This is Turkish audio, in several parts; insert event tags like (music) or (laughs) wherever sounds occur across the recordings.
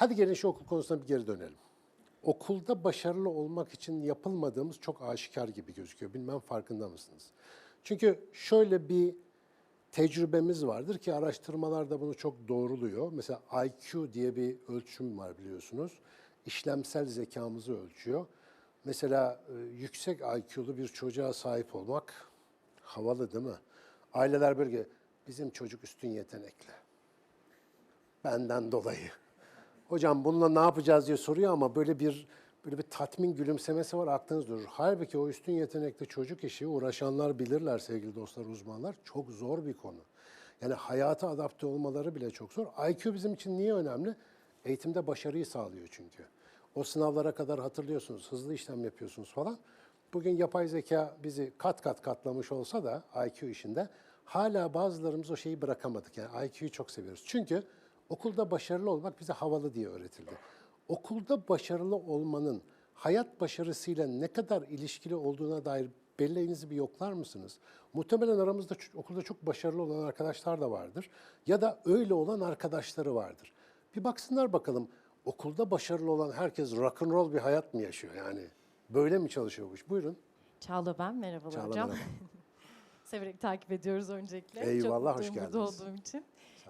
Hadi gelin şu okul konusuna bir geri dönelim. Okulda başarılı olmak için yapılmadığımız çok aşikar gibi gözüküyor. Bilmem farkında mısınız? Çünkü şöyle bir tecrübemiz vardır ki araştırmalar da bunu çok doğruluyor. Mesela IQ diye bir ölçüm var biliyorsunuz. İşlemsel zekamızı ölçüyor. Mesela e, yüksek IQ'lu bir çocuğa sahip olmak havalı değil mi? Aileler böyle bizim çocuk üstün yetenekli. Benden dolayı. Hocam bununla ne yapacağız diye soruyor ama böyle bir böyle bir tatmin gülümsemesi var aklınız durur. Halbuki o üstün yetenekli çocuk işi uğraşanlar bilirler sevgili dostlar, uzmanlar. Çok zor bir konu. Yani hayata adapte olmaları bile çok zor. IQ bizim için niye önemli? Eğitimde başarıyı sağlıyor çünkü. O sınavlara kadar hatırlıyorsunuz, hızlı işlem yapıyorsunuz falan. Bugün yapay zeka bizi kat kat katlamış olsa da IQ işinde hala bazılarımız o şeyi bırakamadık. Yani IQ'yu çok seviyoruz. Çünkü okulda başarılı olmak bize havalı diye öğretildi. Okulda başarılı olmanın hayat başarısıyla ne kadar ilişkili olduğuna dair belleğinizi bir yoklar mısınız? Muhtemelen aramızda okulda çok başarılı olan arkadaşlar da vardır. Ya da öyle olan arkadaşları vardır. Bir baksınlar bakalım okulda başarılı olan herkes rock and roll bir hayat mı yaşıyor yani? Böyle mi çalışıyor bu iş? Buyurun. Çağla ben, merhabalar Çağla hocam. merhaba. (laughs) Severek takip ediyoruz öncelikle. Eyvallah, Çok hoş geldiniz. olduğum için.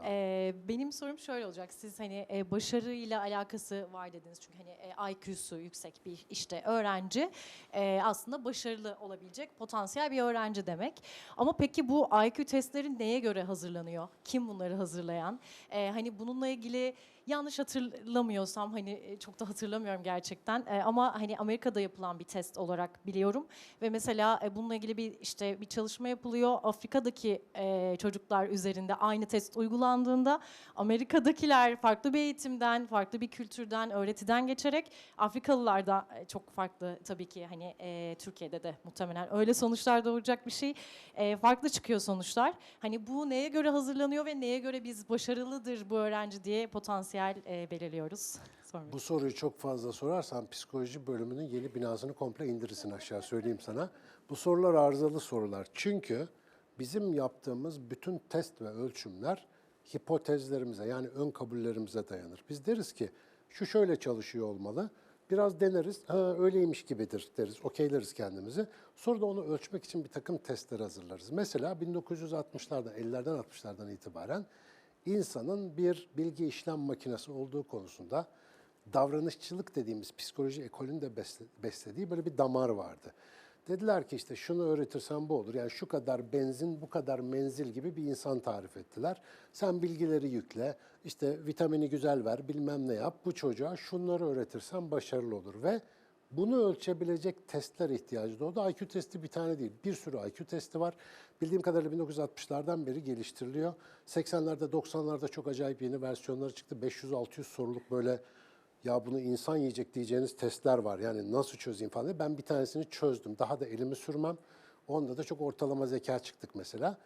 Ee, benim sorum şöyle olacak. Siz hani e, başarıyla alakası var dediniz. Çünkü hani e, IQ'su yüksek bir işte öğrenci e, aslında başarılı olabilecek potansiyel bir öğrenci demek. Ama peki bu IQ testleri neye göre hazırlanıyor? Kim bunları hazırlayan? E, hani bununla ilgili yanlış hatırlamıyorsam hani e, çok da hatırlamıyorum gerçekten E, ama hani Amerika'da yapılan bir test olarak biliyorum ve mesela e, bununla ilgili bir işte bir çalışma yapılıyor. Afrika'daki e, çocuklar üzerinde aynı test uygulandığında Amerika'dakiler farklı bir eğitimden farklı bir kültürden öğretiden geçerek Afrikalılar da e, çok farklı tabii ki hani e, Türkiye'de de muhtemelen öyle sonuçlar doğuracak bir şey. E, farklı çıkıyor sonuçlar. Hani bu neye göre hazırlanıyor ve neye göre biz başarılıdır bu öğrenci diye potansiyel e, belirliyoruz. Sormak. Bu soruyu çok fazla sorarsan psikoloji bölümünün yeni binasını komple indirirsin aşağı söyleyeyim sana. Bu sorular arızalı sorular. Çünkü bizim yaptığımız bütün test ve ölçümler hipotezlerimize yani ön kabullerimize dayanır. Biz deriz ki şu şöyle çalışıyor olmalı. Biraz deneriz, ha, öyleymiş gibidir deriz, okeyleriz kendimizi. Sonra da onu ölçmek için bir takım testler hazırlarız. Mesela 1960'lardan, 50'lerden 60'lardan itibaren insanın bir bilgi işlem makinesi olduğu konusunda davranışçılık dediğimiz psikoloji ekolünün de besle- beslediği böyle bir damar vardı. Dediler ki işte şunu öğretirsen bu olur. Yani şu kadar benzin, bu kadar menzil gibi bir insan tarif ettiler. Sen bilgileri yükle, işte vitamini güzel ver, bilmem ne yap. Bu çocuğa şunları öğretirsen başarılı olur ve bunu ölçebilecek testler ihtiyacı doğdu. IQ testi bir tane değil, bir sürü IQ testi var. Bildiğim kadarıyla 1960'lardan beri geliştiriliyor. 80'lerde, 90'larda çok acayip yeni versiyonları çıktı. 500-600 soruluk böyle ya bunu insan yiyecek diyeceğiniz testler var. Yani nasıl çözeyim falan diye. Ben bir tanesini çözdüm. Daha da elimi sürmem. Onda da çok ortalama zeka çıktık mesela.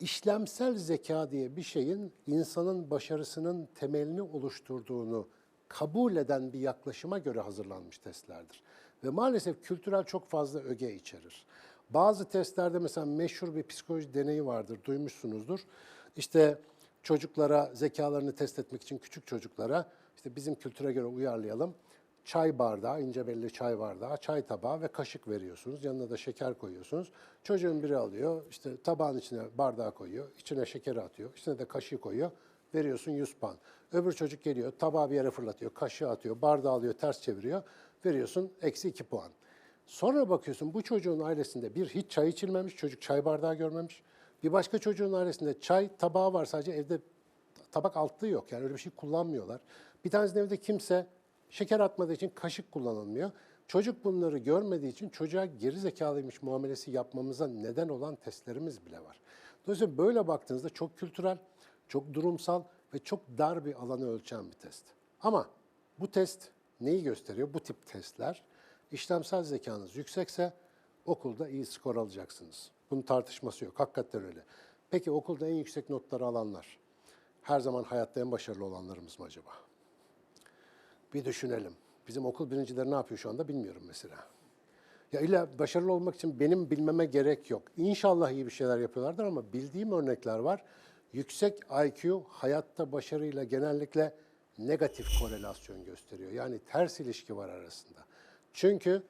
İşlemsel zeka diye bir şeyin insanın başarısının temelini oluşturduğunu kabul eden bir yaklaşıma göre hazırlanmış testlerdir. Ve maalesef kültürel çok fazla öge içerir. Bazı testlerde mesela meşhur bir psikoloji deneyi vardır, duymuşsunuzdur. İşte çocuklara zekalarını test etmek için küçük çocuklara işte bizim kültüre göre uyarlayalım. Çay bardağı, ince belli çay bardağı, çay tabağı ve kaşık veriyorsunuz. Yanına da şeker koyuyorsunuz. Çocuğun biri alıyor, işte tabağın içine bardağı koyuyor, içine şekeri atıyor, içine de kaşığı koyuyor. Veriyorsun 100 puan. Öbür çocuk geliyor, tabağı bir yere fırlatıyor, kaşığı atıyor, bardağı alıyor, ters çeviriyor. Veriyorsun eksi 2 puan. Sonra bakıyorsun bu çocuğun ailesinde bir hiç çay içilmemiş, çocuk çay bardağı görmemiş. Bir başka çocuğun ailesinde çay tabağı var sadece evde tabak altlığı yok. Yani öyle bir şey kullanmıyorlar. Bir tanesinin evde kimse şeker atmadığı için kaşık kullanılmıyor. Çocuk bunları görmediği için çocuğa geri zekalıymış muamelesi yapmamıza neden olan testlerimiz bile var. Dolayısıyla böyle baktığınızda çok kültürel, çok durumsal ve çok dar bir alanı ölçen bir test. Ama bu test neyi gösteriyor? Bu tip testler işlemsel zekanız yüksekse okulda iyi skor alacaksınız. Bunun tartışması yok. Hakikaten öyle. Peki okulda en yüksek notları alanlar her zaman hayatta en başarılı olanlarımız mı acaba? Bir düşünelim. Bizim okul birincileri ne yapıyor şu anda bilmiyorum mesela. Ya illa başarılı olmak için benim bilmeme gerek yok. İnşallah iyi bir şeyler yapıyorlardır ama bildiğim örnekler var. Yüksek IQ hayatta başarıyla genellikle negatif korelasyon gösteriyor. Yani ters ilişki var arasında. Çünkü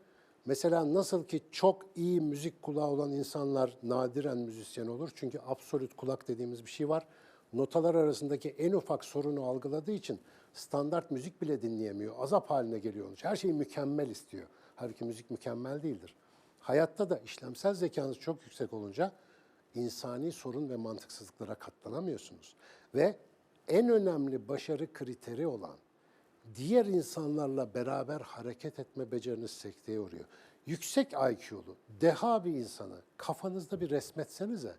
mesela nasıl ki çok iyi müzik kulağı olan insanlar nadiren müzisyen olur. Çünkü absolut kulak dediğimiz bir şey var. Notalar arasındaki en ufak sorunu algıladığı için standart müzik bile dinleyemiyor. Azap haline geliyor onun. Her şeyi mükemmel istiyor. Halbuki müzik mükemmel değildir. Hayatta da işlemsel zekanız çok yüksek olunca insani sorun ve mantıksızlıklara katlanamıyorsunuz. Ve en önemli başarı kriteri olan diğer insanlarla beraber hareket etme beceriniz sekteye uğruyor. Yüksek IQ'lu, deha bir insanı kafanızda bir resmetsenize.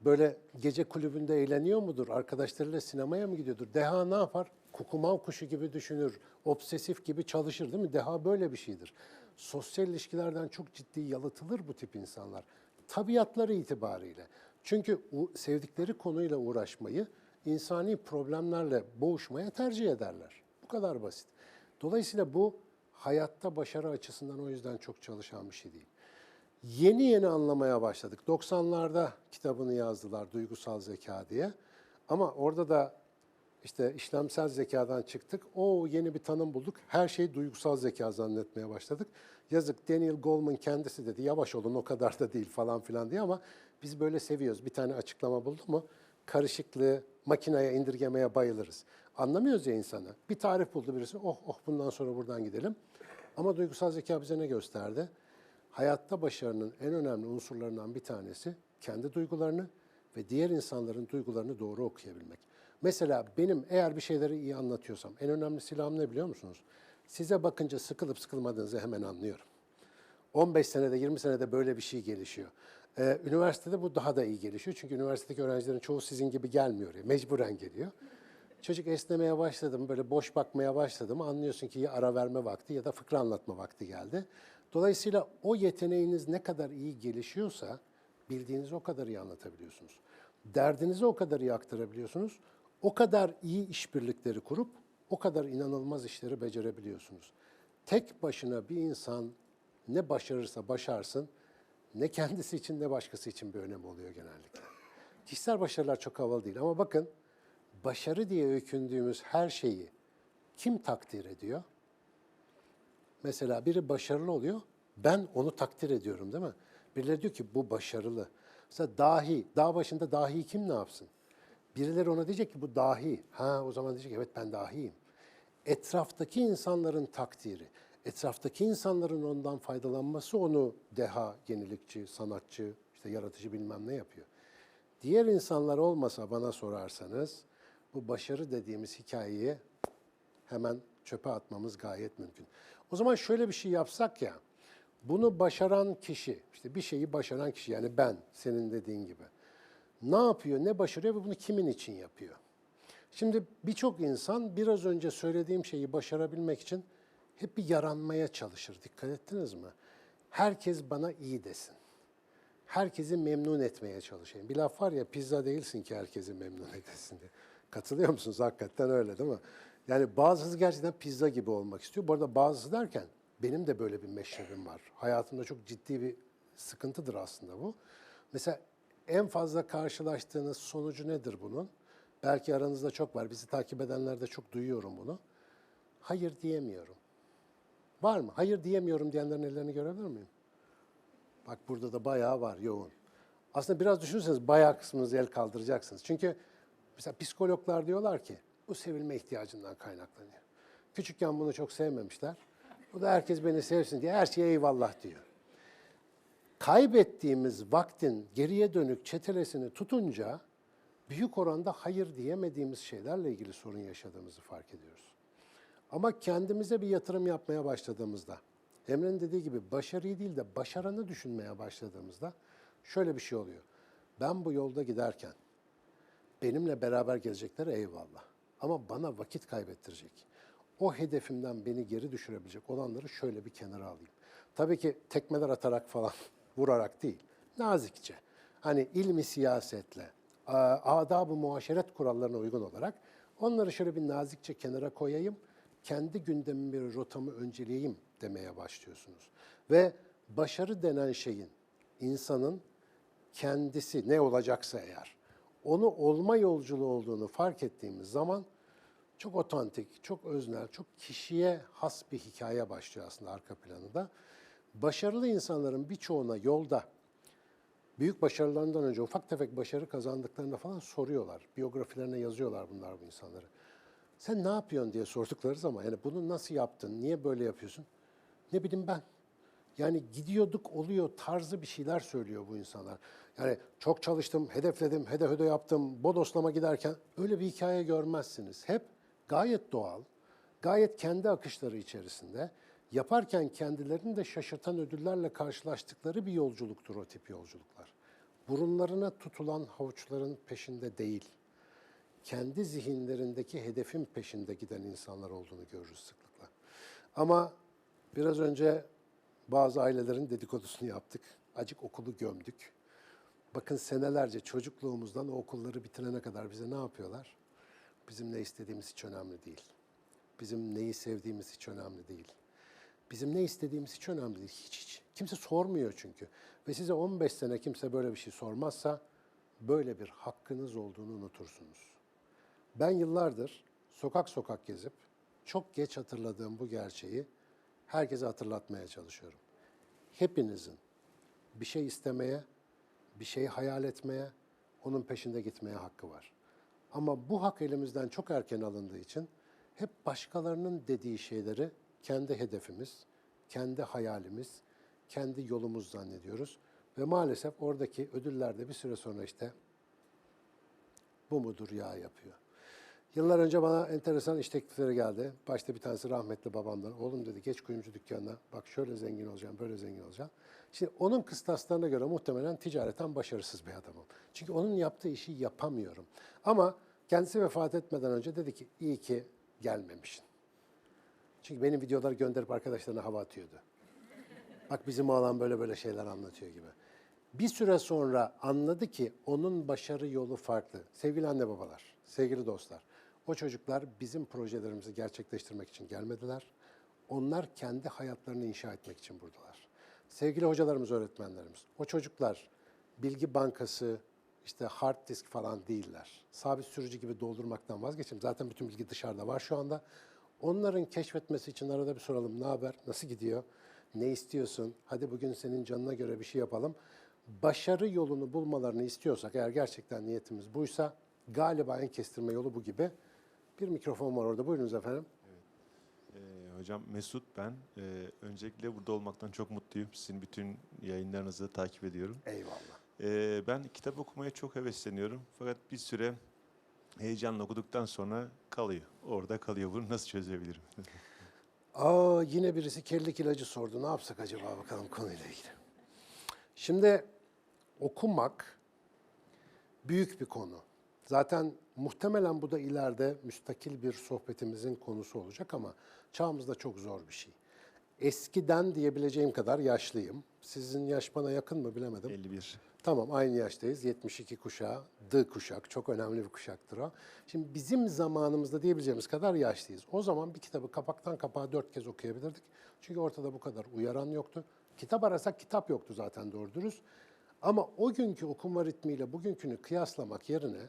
Böyle gece kulübünde eğleniyor mudur? Arkadaşlarıyla sinemaya mı gidiyordur? Deha ne yapar? Kukumav kuşu gibi düşünür, obsesif gibi çalışır değil mi? Deha böyle bir şeydir. Sosyal ilişkilerden çok ciddi yalıtılır bu tip insanlar. Tabiatları itibariyle. Çünkü sevdikleri konuyla uğraşmayı, insani problemlerle boğuşmaya tercih ederler. Bu kadar basit. Dolayısıyla bu hayatta başarı açısından o yüzden çok çalışan bir şey değil. Yeni yeni anlamaya başladık. 90'larda kitabını yazdılar Duygusal Zeka diye. Ama orada da işte işlemsel zekadan çıktık. O yeni bir tanım bulduk. Her şeyi duygusal zeka zannetmeye başladık. Yazık Daniel Goleman kendisi dedi yavaş olun o kadar da değil falan filan diye ama biz böyle seviyoruz. Bir tane açıklama buldu mu karışıklığı makineye indirgemeye bayılırız. Anlamıyoruz ya insanı. Bir tarif buldu birisi. Oh oh bundan sonra buradan gidelim. Ama duygusal zeka bize ne gösterdi? Hayatta başarının en önemli unsurlarından bir tanesi kendi duygularını ve diğer insanların duygularını doğru okuyabilmek. Mesela benim eğer bir şeyleri iyi anlatıyorsam en önemli silahım ne biliyor musunuz? Size bakınca sıkılıp sıkılmadığınızı hemen anlıyorum. 15 senede 20 senede böyle bir şey gelişiyor. Ee, üniversitede bu daha da iyi gelişiyor. Çünkü üniversitedeki öğrencilerin çoğu sizin gibi gelmiyor ya. Mecburen geliyor. Çocuk esnemeye başladım, böyle boş bakmaya başladım. Anlıyorsun ki ya ara verme vakti ya da fıkra anlatma vakti geldi. Dolayısıyla o yeteneğiniz ne kadar iyi gelişiyorsa bildiğinizi o kadar iyi anlatabiliyorsunuz. Derdinizi o kadar iyi aktarabiliyorsunuz. O kadar iyi işbirlikleri kurup o kadar inanılmaz işleri becerebiliyorsunuz. Tek başına bir insan ne başarırsa başarsın ne kendisi için ne başkası için bir önemi oluyor genellikle. Kişisel başarılar çok havalı değil ama bakın başarı diye öykündüğümüz her şeyi kim takdir ediyor? Mesela biri başarılı oluyor, ben onu takdir ediyorum değil mi? Birileri diyor ki bu başarılı. Mesela dahi, dağ başında dahi kim ne yapsın? Birileri ona diyecek ki bu dahi. Ha o zaman diyecek evet ben dahiyim. Etraftaki insanların takdiri, etraftaki insanların ondan faydalanması onu deha, yenilikçi, sanatçı, işte yaratıcı bilmem ne yapıyor. Diğer insanlar olmasa bana sorarsanız bu başarı dediğimiz hikayeyi hemen çöpe atmamız gayet mümkün. O zaman şöyle bir şey yapsak ya, bunu başaran kişi, işte bir şeyi başaran kişi yani ben, senin dediğin gibi. Ne yapıyor, ne başarıyor ve bunu kimin için yapıyor? Şimdi birçok insan biraz önce söylediğim şeyi başarabilmek için hep bir yaranmaya çalışır. Dikkat ettiniz mi? Herkes bana iyi desin. Herkesi memnun etmeye çalışayım. Bir laf var ya pizza değilsin ki herkesi memnun edesin diye. Katılıyor musunuz? Hakikaten öyle değil mi? Yani bazısı gerçekten pizza gibi olmak istiyor. Bu arada bazısı derken benim de böyle bir meşrebim var. Hayatımda çok ciddi bir sıkıntıdır aslında bu. Mesela en fazla karşılaştığınız sonucu nedir bunun? Belki aranızda çok var. Bizi takip edenler de çok duyuyorum bunu. Hayır diyemiyorum. Var mı? Hayır diyemiyorum diyenlerin ellerini görebilir miyim? Bak burada da bayağı var yoğun. Aslında biraz düşünürseniz bayağı kısmınızı el kaldıracaksınız. Çünkü mesela psikologlar diyorlar ki bu sevilme ihtiyacından kaynaklanıyor. Küçükken bunu çok sevmemişler. Bu da herkes beni sevsin diye her şeye eyvallah diyor. Kaybettiğimiz vaktin geriye dönük çetelesini tutunca büyük oranda hayır diyemediğimiz şeylerle ilgili sorun yaşadığımızı fark ediyoruz. Ama kendimize bir yatırım yapmaya başladığımızda, Emre'nin dediği gibi başarıyı değil de başaranı düşünmeye başladığımızda şöyle bir şey oluyor. Ben bu yolda giderken benimle beraber geleceklere eyvallah. Ama bana vakit kaybettirecek. O hedefimden beni geri düşürebilecek olanları şöyle bir kenara alayım. Tabii ki tekmeler atarak falan, (laughs) vurarak değil. Nazikçe. Hani ilmi siyasetle, adab-ı muaşeret kurallarına uygun olarak onları şöyle bir nazikçe kenara koyayım. Kendi gündemimi bir rotamı önceleyeyim demeye başlıyorsunuz. Ve başarı denen şeyin insanın kendisi ne olacaksa eğer onu olma yolculuğu olduğunu fark ettiğimiz zaman Çok otantik, çok öznel, çok kişiye has bir hikaye başlıyor aslında arka planında. Başarılı insanların birçoğuna yolda büyük başarılarından önce ufak tefek başarı kazandıklarında falan soruyorlar. Biyografilerine yazıyorlar bunlar bu insanları. Sen ne yapıyorsun diye sordukları zaman yani bunu nasıl yaptın, niye böyle yapıyorsun? Ne bileyim ben. Yani gidiyorduk oluyor tarzı bir şeyler söylüyor bu insanlar. Yani çok çalıştım, hedefledim, hedef öde yaptım, bodoslama giderken öyle bir hikaye görmezsiniz. Hep gayet doğal, gayet kendi akışları içerisinde yaparken kendilerini de şaşırtan ödüllerle karşılaştıkları bir yolculuktur o tip yolculuklar. Burunlarına tutulan havuçların peşinde değil, kendi zihinlerindeki hedefin peşinde giden insanlar olduğunu görürüz sıklıkla. Ama biraz önce bazı ailelerin dedikodusunu yaptık. Acık okulu gömdük. Bakın senelerce çocukluğumuzdan o okulları bitirene kadar bize ne yapıyorlar? Bizim ne istediğimiz hiç önemli değil. Bizim neyi sevdiğimiz hiç önemli değil. Bizim ne istediğimiz hiç önemli değil. Hiç hiç. Kimse sormuyor çünkü. Ve size 15 sene kimse böyle bir şey sormazsa böyle bir hakkınız olduğunu unutursunuz. Ben yıllardır sokak sokak gezip çok geç hatırladığım bu gerçeği herkese hatırlatmaya çalışıyorum. Hepinizin bir şey istemeye, bir şey hayal etmeye, onun peşinde gitmeye hakkı var. Ama bu hak elimizden çok erken alındığı için hep başkalarının dediği şeyleri kendi hedefimiz, kendi hayalimiz, kendi yolumuz zannediyoruz. Ve maalesef oradaki ödüller de bir süre sonra işte bu mudur ya yapıyor. Yıllar önce bana enteresan iş teklifleri geldi. Başta bir tanesi rahmetli babamdan. Oğlum dedi geç kuyumcu dükkanına. Bak şöyle zengin olacağım, böyle zengin olacağım. Şimdi onun kıstaslarına göre muhtemelen ticareten başarısız bir adamım. Çünkü onun yaptığı işi yapamıyorum. Ama kendisi vefat etmeden önce dedi ki iyi ki gelmemişsin. Çünkü benim videoları gönderip arkadaşlarına hava atıyordu. Bak bizim oğlan böyle böyle şeyler anlatıyor gibi. Bir süre sonra anladı ki onun başarı yolu farklı. Sevgili anne babalar, sevgili dostlar. O çocuklar bizim projelerimizi gerçekleştirmek için gelmediler. Onlar kendi hayatlarını inşa etmek için buradalar. Sevgili hocalarımız, öğretmenlerimiz. O çocuklar bilgi bankası, işte hard disk falan değiller. Sabit sürücü gibi doldurmaktan vazgeçin. Zaten bütün bilgi dışarıda var şu anda. Onların keşfetmesi için arada bir soralım. Ne haber? Nasıl gidiyor? Ne istiyorsun? Hadi bugün senin canına göre bir şey yapalım. Başarı yolunu bulmalarını istiyorsak, eğer gerçekten niyetimiz buysa galiba en kestirme yolu bu gibi. Bir mikrofon var orada. Buyurunuz efendim. Ee, hocam Mesut ben. Ee, öncelikle burada olmaktan çok mutluyum. Sizin bütün yayınlarınızı takip ediyorum. Eyvallah. Ee, ben kitap okumaya çok hevesleniyorum. Fakat bir süre heyecanla okuduktan sonra kalıyor. Orada kalıyor. Bunu nasıl çözebilirim? (laughs) Aa yine birisi kellik ilacı sordu. Ne yapsak acaba bakalım konuyla ilgili. Şimdi okumak büyük bir konu. Zaten muhtemelen bu da ileride müstakil bir sohbetimizin konusu olacak ama çağımızda çok zor bir şey. Eskiden diyebileceğim kadar yaşlıyım. Sizin yaş bana yakın mı bilemedim. 51. Tamam aynı yaştayız. 72 kuşağı, D kuşak. Çok önemli bir kuşaktır o. Şimdi bizim zamanımızda diyebileceğimiz kadar yaşlıyız. O zaman bir kitabı kapaktan kapağa dört kez okuyabilirdik. Çünkü ortada bu kadar uyaran yoktu. Kitap arasak kitap yoktu zaten doğru dürüst. Ama o günkü okuma ritmiyle bugünkünü kıyaslamak yerine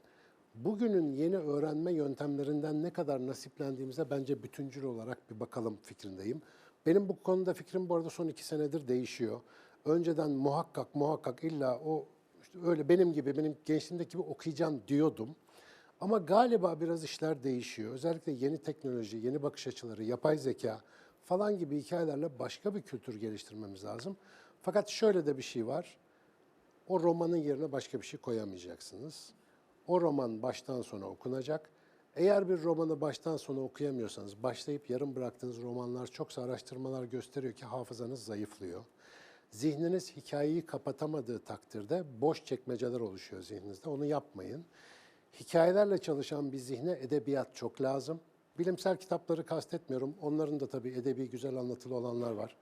bugünün yeni öğrenme yöntemlerinden ne kadar nasiplendiğimize bence bütüncül olarak bir bakalım fikrindeyim. Benim bu konuda fikrim bu arada son iki senedir değişiyor. Önceden muhakkak muhakkak illa o işte öyle benim gibi benim gençliğimdeki gibi okuyacağım diyordum. Ama galiba biraz işler değişiyor. Özellikle yeni teknoloji, yeni bakış açıları, yapay zeka falan gibi hikayelerle başka bir kültür geliştirmemiz lazım. Fakat şöyle de bir şey var. O romanın yerine başka bir şey koyamayacaksınız. O roman baştan sona okunacak. Eğer bir romanı baştan sona okuyamıyorsanız, başlayıp yarım bıraktığınız romanlar çoksa araştırmalar gösteriyor ki hafızanız zayıflıyor. Zihniniz hikayeyi kapatamadığı takdirde boş çekmeceler oluşuyor zihninizde. Onu yapmayın. Hikayelerle çalışan bir zihne edebiyat çok lazım. Bilimsel kitapları kastetmiyorum. Onların da tabii edebi güzel anlatılı olanlar var.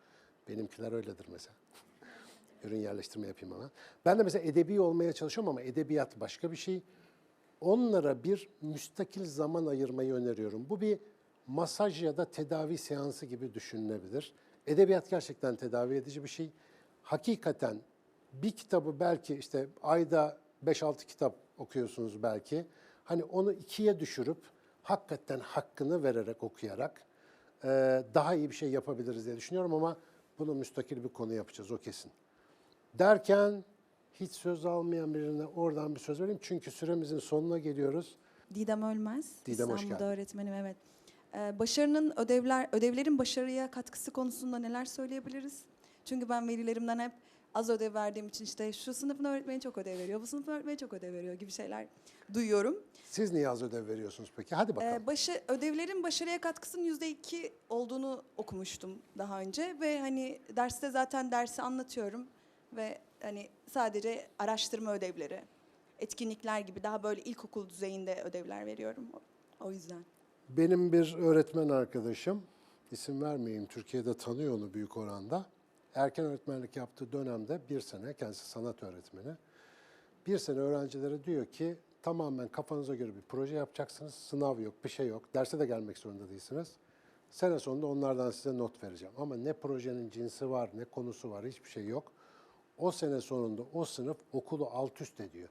Benimkiler öyledir mesela. (laughs) Ürün yerleştirme yapayım hemen. Ben de mesela edebi olmaya çalışıyorum ama edebiyat başka bir şey. Onlara bir müstakil zaman ayırmayı öneriyorum. Bu bir masaj ya da tedavi seansı gibi düşünülebilir. Edebiyat gerçekten tedavi edici bir şey. Hakikaten bir kitabı belki işte ayda 5-6 kitap okuyorsunuz belki. Hani onu ikiye düşürüp hakikaten hakkını vererek okuyarak e, daha iyi bir şey yapabiliriz diye düşünüyorum ama bunu müstakil bir konu yapacağız o kesin. Derken hiç söz almayan birine oradan bir söz vereyim. Çünkü süremizin sonuna geliyoruz. Didem Ölmez. Didem, hoş geldin. öğretmenim evet. Ee, başarının ödevler ödevlerin başarıya katkısı konusunda neler söyleyebiliriz? Çünkü ben velilerimden hep az ödev verdiğim için işte şu sınıfın öğretmeni çok ödev veriyor, bu sınıfın öğretmeni çok ödev veriyor gibi şeyler duyuyorum. Siz niye az ödev veriyorsunuz peki? Hadi bakalım. Ee, başı, ödevlerin başarıya katkısının yüzde iki olduğunu okumuştum daha önce ve hani derste zaten dersi anlatıyorum ve hani sadece araştırma ödevleri, etkinlikler gibi daha böyle ilkokul düzeyinde ödevler veriyorum. O- O yüzden. Benim bir öğretmen arkadaşım, isim vermeyeyim, Türkiye'de tanıyor onu büyük oranda. Erken öğretmenlik yaptığı dönemde bir sene, kendisi sanat öğretmeni. Bir sene öğrencilere diyor ki tamamen kafanıza göre bir proje yapacaksınız. Sınav yok, bir şey yok. Derse de gelmek zorunda değilsiniz. Sene sonunda onlardan size not vereceğim. Ama ne projenin cinsi var, ne konusu var, hiçbir şey yok. O sene sonunda o sınıf okulu alt üst ediyor.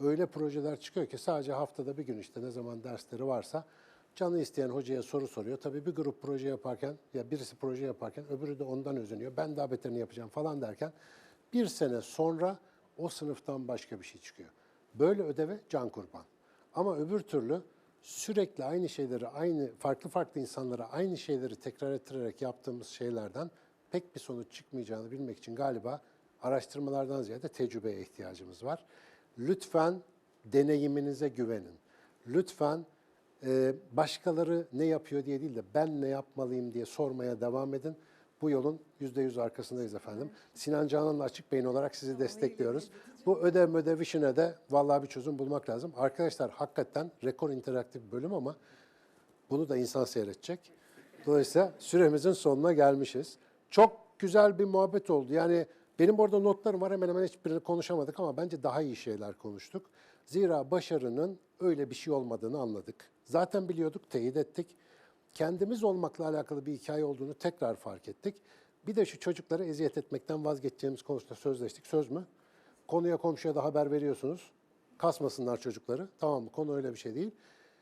Öyle projeler çıkıyor ki sadece haftada bir gün işte ne zaman dersleri varsa canı isteyen hocaya soru soruyor. Tabii bir grup proje yaparken ya birisi proje yaparken öbürü de ondan özeniyor. Ben daha beterini yapacağım falan derken bir sene sonra o sınıftan başka bir şey çıkıyor. Böyle ödeve can kurban. Ama öbür türlü sürekli aynı şeyleri, aynı farklı farklı insanlara aynı şeyleri tekrar ettirerek yaptığımız şeylerden pek bir sonuç çıkmayacağını bilmek için galiba araştırmalardan ziyade tecrübeye ihtiyacımız var. Lütfen deneyiminize güvenin. Lütfen e, başkaları ne yapıyor diye değil de ben ne yapmalıyım diye sormaya devam edin. Bu yolun yüzde yüz arkasındayız efendim. Sinan Canan'la Açık Beyin olarak sizi destekliyoruz. Bu ödev ödev işine de vallahi bir çözüm bulmak lazım. Arkadaşlar hakikaten rekor interaktif bölüm ama bunu da insan seyredecek. Dolayısıyla süremizin sonuna gelmişiz. Çok güzel bir muhabbet oldu. Yani benim burada notlarım var hemen hemen hiçbirini konuşamadık ama bence daha iyi şeyler konuştuk. Zira başarının öyle bir şey olmadığını anladık. Zaten biliyorduk, teyit ettik. Kendimiz olmakla alakalı bir hikaye olduğunu tekrar fark ettik. Bir de şu çocuklara eziyet etmekten vazgeçeceğimiz konusunda sözleştik. Söz mü? Konuya komşuya da haber veriyorsunuz. Kasmasınlar çocukları. Tamam mı? Konu öyle bir şey değil.